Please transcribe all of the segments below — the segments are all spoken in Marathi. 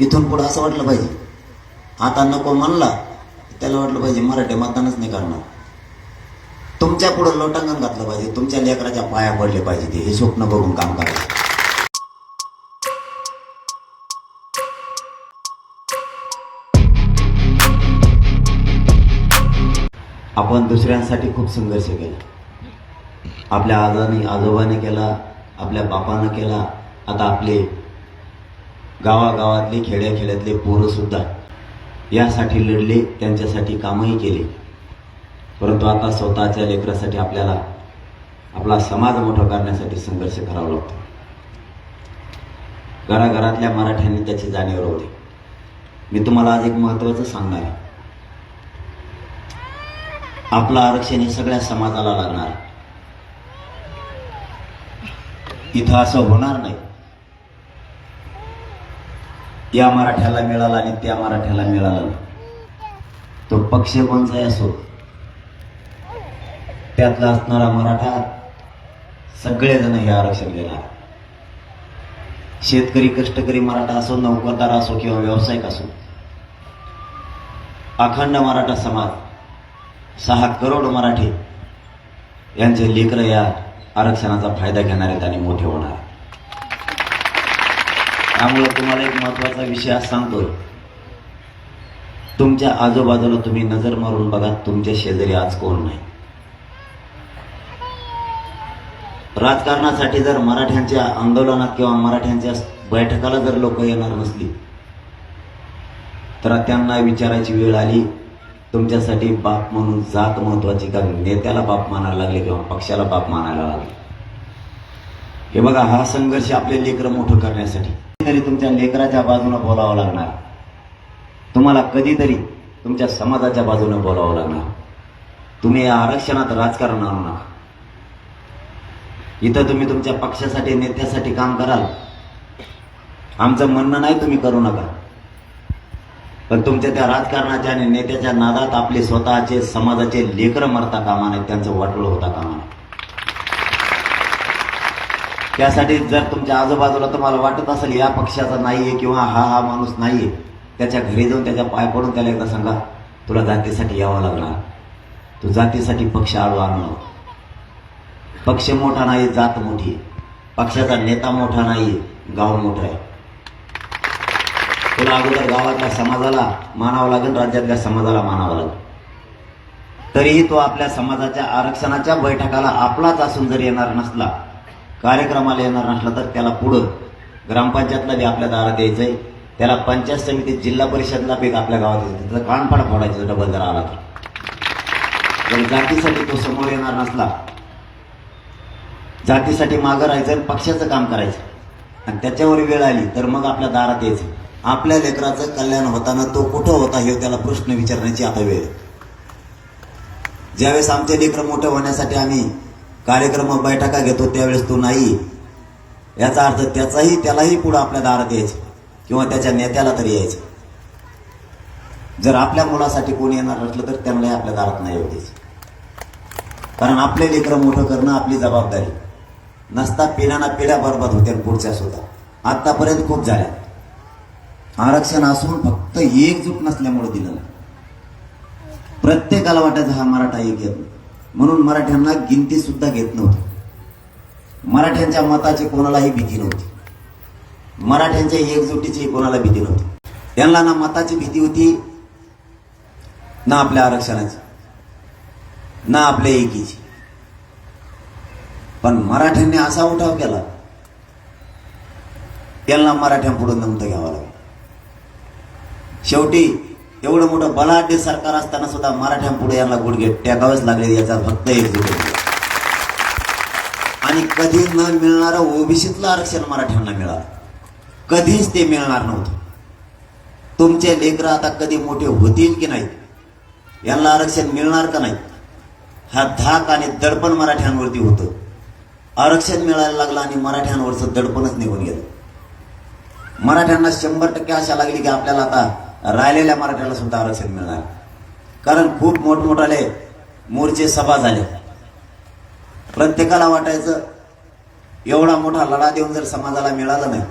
इथून पुढं असं वाटलं पाहिजे. आता नको म्हणला त्याला वाटलं पाहिजे मराठी मतदानच नाही करणार. तुमच्या पुढं लोटांगण घातलं पाहिजे तुमच्या लेकराच्या पाया पडले पाहिजे ते हे स्वप्न बघून काम करायचं आपण दुसऱ्यांसाठी खूप संघर्ष केला. आपल्या आजाने आजोबाने केला आपल्या बापानं केला आता आपले गावागावातले खेड्याखेड्यातले पोरंसुद्धा यासाठी लढले त्यांच्यासाठी कामही केले. परंतु आता स्वतःच्या लेकरासाठी आपल्याला आपला समाज मोठा करण्यासाठी संघर्ष करावा लागतो. घराघरातल्या मराठ्यांनी त्याची जाणीव होती मी तुम्हाला आज एक महत्त्वाचं सांगणार आहे. आपलं आरक्षण हे सगळ्या समाजाला लागणार इथं असं होणार नाही. त्या मराठ्याला मिळाला आणि त्या मराठ्याला मिळाला. तो पक्ष कोणचाही असो? त्यातला असणारा मराठा सगळेजण हे आरक्षण घेणार. शेतकरी कष्टकरी मराठा असो नोकरदार असो किंवा व्यावसायिक असो. अखंड मराठा समाज सहा करोड मराठी यांचे लेकरं या आरक्षणाचा फायदा घेणार आहेत आणि मोठे होणार. त्यामुळे तुम्हाला एक महत्त्वाचा विषय आज सांगतो. तुमच्या आजूबाजूला तुम्ही नजर मारून बघा तुमच्या शेजारी आज कोण नाही. राजकारणासाठी जर मराठ्यांच्या आंदोलनात किंवा मराठ्यांच्या बैठकाला जर लोक येणार नसली तर त्यांना विचारायची वेळ आली तुमच्यासाठी बाप म्हणून जात महत्वाची का नेत्याला बाप मानायला लागले किंवा पक्षाला बाप मानायला लागले. हे बघा हा संघर्ष आपले लेकरं मोठं करण्यासाठी. कधीतरी तुमच्या लेकराच्या बाजूने बोलावं लागणार. तुम्हाला कधीतरी तुमच्या समाजाच्या बाजूने बोलावं लागणार. तुम्ही या आरक्षणात राजकारण आणू नका इथं तुम्ही तुमच्या पक्षासाठी नेत्यासाठी काम कराल. आमचं म्हणणं नाही तुम्ही करू नका. पण तुमच्या त्या राजकारणाच्या आणि नेत्याच्या नादात आपले स्वतःचे समाजाचे लेकरं मरता कामा नये त्यांचं वाटोळ होता कामा नये. त्यासाठी जर तुमच्या आजूबाजूला तुम्हाला वाटत असेल या पक्षाचा नाही आहे किंवा हा हा माणूस नाही आहे त्याच्या घरी जाऊन त्याच्या पाय पडून त्याला एकदा सांगा तुला जातीसाठी यावं लागणार. तू जातीसाठी पक्ष आळू आणणार पक्ष मोठा नाही जात मोठी पक्षाचा नेता मोठा नाही गाव मोठं आहे. तुला अगोदर गावातल्या समाजाला मानावं लागेल राज्यातल्या समाजाला मानावं लागेल. तरीही तो आपल्या समाजाच्या आरक्षणाच्या बैठकाला आपलाच असून जर येणार नसला कार्यक्रमाला येणार नसला तर त्याला पुढं ग्रामपंचायतला बी आपल्या दारात यायचं आहे त्याला पंचायत समिती जिल्हा परिषदला बी आपल्या गावात यायचं त्याचा कानफाड फोडायचं डबल जर आला तर. जर जातीसाठी तो समोर येणार नसला जातीसाठी मागं राहायचं आणि पक्षाचं काम करायचं. आणि त्याच्यावर वेळ आली तर मग आपल्या दारात यायचं. आपल्या लेकराचं कल्याण होताना तो कुठं होता हे त्याला प्रश्न विचारण्याची आता वेळ आहे. ज्यावेळेस आमचे लेकरं मोठं होण्यासाठी आम्ही कार्यक्रम बैठका घेतो त्यावेळेस तो नाही. याचा अर्थ त्याचाही त्यालाही पुढं आपल्या दारात यायचं. किंवा त्याच्या नेत्याला तरी यायचं. जर आपल्या मुलासाठी कोणी येणार नसलं तर त्यांनाही आपल्या दारात नाही येऊ द्यायचं. कारण आपले लेकरं मोठं करणं आपली जबाबदारी. नसता पिढ्याना पिढ्या बरबाद होत्या पुढच्या सुद्धा. आत्तापर्यंत खूप झाल्या. आरक्षण असून फक्त एकजूट नसल्यामुळे दिलं नाही. प्रत्येकाला वाटायचं हा मराठा एक येत नाही. म्हणून मराठ्यांना गिनती सुद्धा घेत नव्हती. मराठ्यांच्या मताची कोणालाही भीती नव्हती. मराठ्यांच्या एकजुटीची कोणाला भीती नव्हती. त्यांना ना मताची भीती होती ना आपल्या आरक्षणाची ना आपल्या एकीची. पण मराठ्यांनी असा उठाव केला त्यांना मराठ्यांपुढे नमतं घ्यावं लागेल. शेवटी एवढं मोठं बलाढ्य सरकार असताना सुद्धा मराठ्यांपुढे यांना गुडघे टेकावेच लागले याचा फक्त एक आणि कधी न मिळणारं ओबीसीतलं आरक्षण मराठ्यांना मिळालं. कधीच ते मिळणार नव्हतं. तुमचे लेकरं आता कधी मोठे होतील की नाहीत? यांना आरक्षण मिळणार का नाही हा धाक आणि दडपण मराठ्यांवरती होतं. आरक्षण मिळायला लागलं आणि मराठ्यांवरचं दडपणच निघून गेलं. मराठ्यांना शंभर टक्के आशा लागली की आपल्याला आता राहिलेल्या मराठ्याला सुद्धा आरक्षण मिळणार. कारण खूप मोठमोठाले मोर्चे सभा झाले. प्रत्येकाला वाटायचं एवढा मोठा लढा देऊन जर समाजाला मिळालं नाही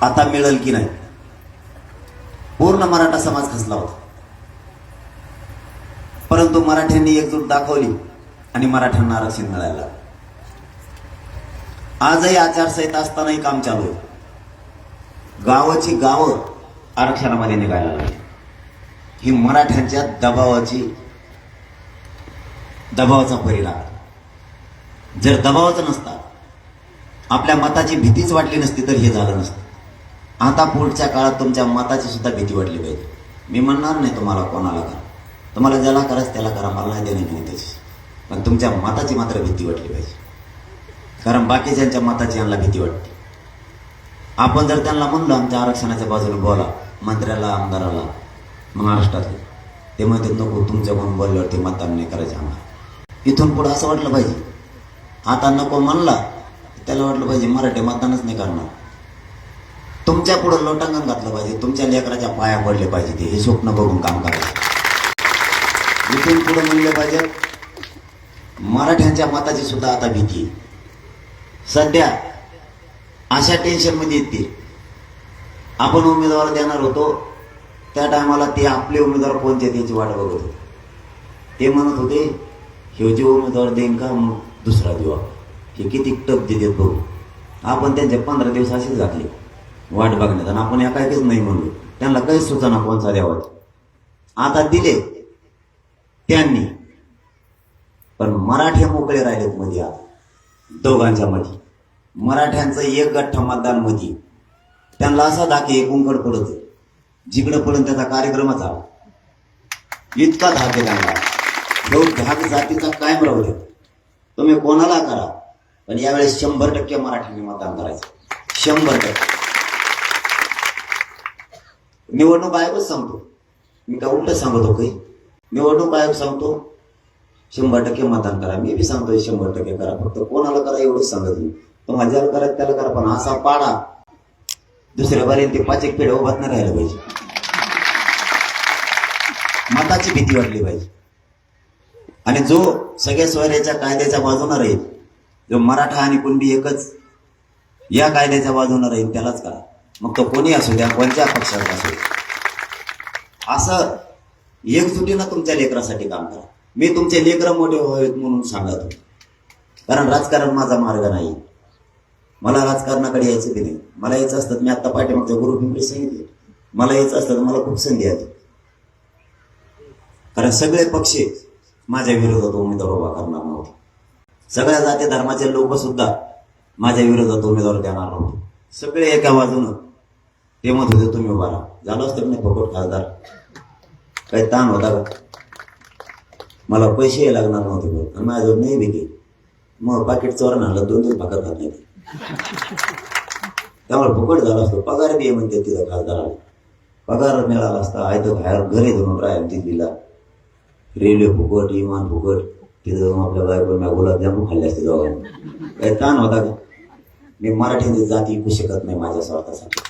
आता मिळेल की नाही? पूर्ण मराठा समाज खचला होता. परंतु मराठ्यांनी एकजूट दाखवली आणि मराठ्यांना आरक्षण मिळायला. आजही आचारसंहिता असतानाही काम चालू आहे. गावाची गावं आरक्षणामध्ये निघायला लागले. ही मराठ्यांच्या दबावाची दबावाचा परिणाम. जर दबावाचा नसता आपल्या मताची भीतीच वाटली नसती तर हे झालं नसतं. आता पुढच्या काळात तुमच्या मताची सुद्धा भीती वाटली पाहिजे. मी म्हणणार नाही तुम्हाला कोणाला करा. तुम्हाला ज्याला करायचं त्याला करा मला नाही देणे नाही त्याची. पण तुमच्या मताची मात्र भीती वाटली पाहिजे. कारण बाकीच्यांच्या मताची यांना भीती वाटते. आपण जर त्यांना म्हणलं आमच्या आरक्षणाच्या बाजूने बोला मंत्र्याला आमदाराला महाराष्ट्रातले. ते म्हणते नको तुमच्या कोण बोलल्यावरती मतदान नाही करायचं आम्हाला. इथून पुढं असं वाटलं पाहिजे. आता नको म्हणला त्याला वाटलं पाहिजे मराठी मतदानच नाही करणार. तुमच्या पुढं लोटांगण घातलं पाहिजे तुमच्या लेकराच्या पाया पडले पाहिजे ते हे स्वप्न बघून काम करायचं इथून पुढं म्हणले पाहिजे मराठ्यांच्या मताची सुद्धा आता भीती आहे. सध्या अशा टेन्शनमध्ये येते आपण उमेदवार देणार होतो त्या टायमाला ते आपले उमेदवार कोणते त्याची वाट बघत होते. ते म्हणत होते हे जे उमेदवार देईन का मग दुसरा देऊ आपण. हे किती टप देत बघू. आपण त्यांचे पंधरा दिवस असेच घातले वाट बघण्यात. आणि आपण एकाएकीच नाही म्हणलो. त्यांना काहीच सुचना कोणचा द्यावा? आता दिले त्यांनी. पण मराठे मोकळे राहिलेत मध्ये आता दोघांच्या मध्ये. मराठ्यांचं एक गठ्ठा मतदानमध्ये. त्यांना असा धाके एक पडत जिकडं पडून त्याचा कार्यक्रमच आला. इतका धाक आहे त्यांना. तो धाक जातीचा कायम राहू देत तुम्ही कोणाला करा पण यावेळेस शंभर टक्के मराठीने मतदान करायचं. शंभर टक्के. निवडणूक आयोगच सांगतो. मी का उलट सांगतो काही? निवडणूक आयोग सांगतो शंभर टक्के मतदान करा. मी बी सांगतोय शंभर टक्के करा. फक्त कोणाला करा एवढंच सांगत मी तुम्हाला ज्याला करा त्याला करा पण असा पाडा दुसऱ्या बारीने ते पाच एक पेढ उभात नाही राहिलं पाहिजे. मताची भीती वाटली पाहिजे. आणि जो सगळ्या स्वराज्याच्या कायद्याच्या बाजूनं राहील जो मराठा आणि कुणबी एकच या कायद्याच्या बाजूनं राहील त्यालाच करा मग तो कोणी असू द्या कोणत्या पक्षात असू द्या. असं एकजुटीनं तुमच्या लेकरासाठी काम करा. मी तुमचे लेकरं मोठे व्हावेत म्हणून सांगतो कारण राजकारण माझा मार्ग नाही. मला राजकारणाकडे यायचं की नाही? मला यायचं असतं मी आत्ता पाठीमागच्या गुरु पिंपरी सांगितले मला यायचं असतं तर मला खूप संधी आली कारण सगळे पक्ष माझ्या विरोधात उमेदवार उभा करणार नव्हते. सगळ्या जाती धर्माचे लोक सुद्धा माझ्या विरोधात उमेदवार देणार नव्हते. सगळे एका बाजूनं ते मत होते तुम्ही उभा राहा. झालं असतं नाही फकट खासदार? काही ताण होता का? मला पैसे लागणार नव्हते बरं. माझ्याजवळ नाही भीती मग पाकिट चोरण आणलं दोन दिवस भाकर खात नाही त्यामुळे फुकट झाला असतो. पगार बी म्हणते तिथं खासदाराला. पगार मिळाला असता आयतं बाहेर घरी धरून राहील दिल्लीला रेल्वे फुकट विमान फुकट तिथं जाऊन आपल्या बायको गुलाबजामून खाल्ले असते दोघांनी काही ताण होता का? मी मराठी जाती विकू शकत नाही माझ्या स्वार्थासाठी.